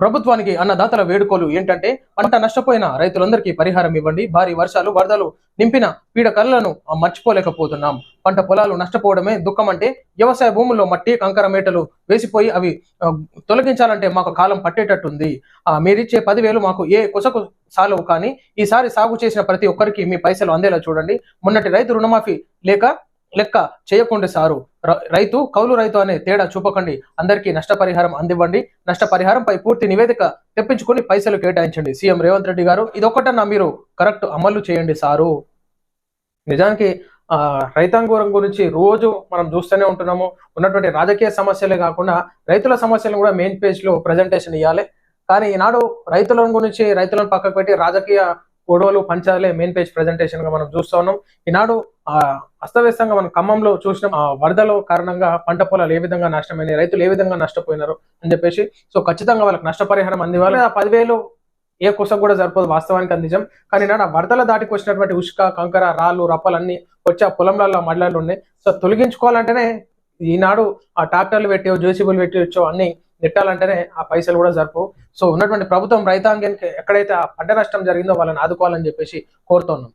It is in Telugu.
ప్రభుత్వానికి అన్నదాతల వేడుకోలు ఏంటంటే పంట నష్టపోయిన రైతులందరికీ పరిహారం ఇవ్వండి. భారీ వర్షాలు వరదలు నింపిన పీడ కళ్ళను మర్చిపోలేకపోతున్నాం. పంట పొలాలు నష్టపోవడమే దుఃఖం అంటే వ్యవసాయ భూముల్లో మట్టి కంకర మేటలు వేసిపోయి అవి తొలగించాలంటే మాకు కాలం పట్టేటట్టుంది. ఆ, మీరిచ్చే పదివేలు మాకు ఏ కుసకు సాలవు కానీ ఈసారి సాగు చేసిన ప్రతి ఒక్కరికి మీ పైసలు అందేలా చూడండి. మొన్నటి రైతు రుణమాఫీ లేక లెక్క చేయకుండా సారు. రైతు కౌలు రైతు అనే తేడా చూపకండి. అందరికీ నష్టపరిహారం అందివ్వండి. నష్టపరిహారంపై పూర్తి నివేదిక తెప్పించుకొని పైసలు కేటాయించండి. సీఎం రేవంత్ రెడ్డి గారు ఇదొకటన్నా మీరు కరెక్ట్ అమలు చేయండి సారు. నిజానికి ఆ రైతాంగం గురించి రోజు మనం చూస్తూనే ఉంటున్నాము. ఉన్నటువంటి రాజకీయ సమస్యలే కాకుండా రైతుల సమస్యలను కూడా మెయిన్ పేజ్లో ప్రజెంటేషన్ ఇవ్వాలి కానీ ఈనాడు రైతుల గురించి రైతులను పక్కకు పెట్టి రాజకీయ గొడవలు పంచాలే మెయిన్ పేజ్ ప్రెజెంటేషన్గా మనం చూస్తా ఉన్నాం. ఈనాడు ఆ అస్తవ్యస్తంగా మనం ఖమ్మంలో చూసిన. ఆ వరదల కారణంగా పంట పొలాలు ఏ విధంగా నష్టమైనాయి రైతులు ఏ విధంగా నష్టపోయినారు అని చెప్పేసి. సో ఖచ్చితంగా వాళ్ళకి నష్టపరిహారం అందివ్వాలి. ఆ పదివేలు ఏ కుసం కూడా సరిపోదు వాస్తవానికి అది నిజం. కానీ నాడు ఆ వరదల దాటికి వచ్చినటువంటి ఉష్క కంకర రాళ్ళు రప్పలు అన్ని వచ్చి ఆ పొలంలలో మడలలు ఉన్నాయి. సో తొలగించుకోవాలంటేనే ఈనాడు ఆ ట్రాక్టర్లు పెట్టి జేసీబీలు పెట్టి వచ్చో అన్ని నెట్టాలంటేనే ఆ పైసలు కూడా సరిపో సో ఉన్నటువంటి ప్రభుత్వం రైతాంగానికి ఎక్కడైతే ఆ పంట నష్టం జరిగిందో వాళ్ళని ఆదుకోవాలని చెప్పేసి కోరుతున్నాం.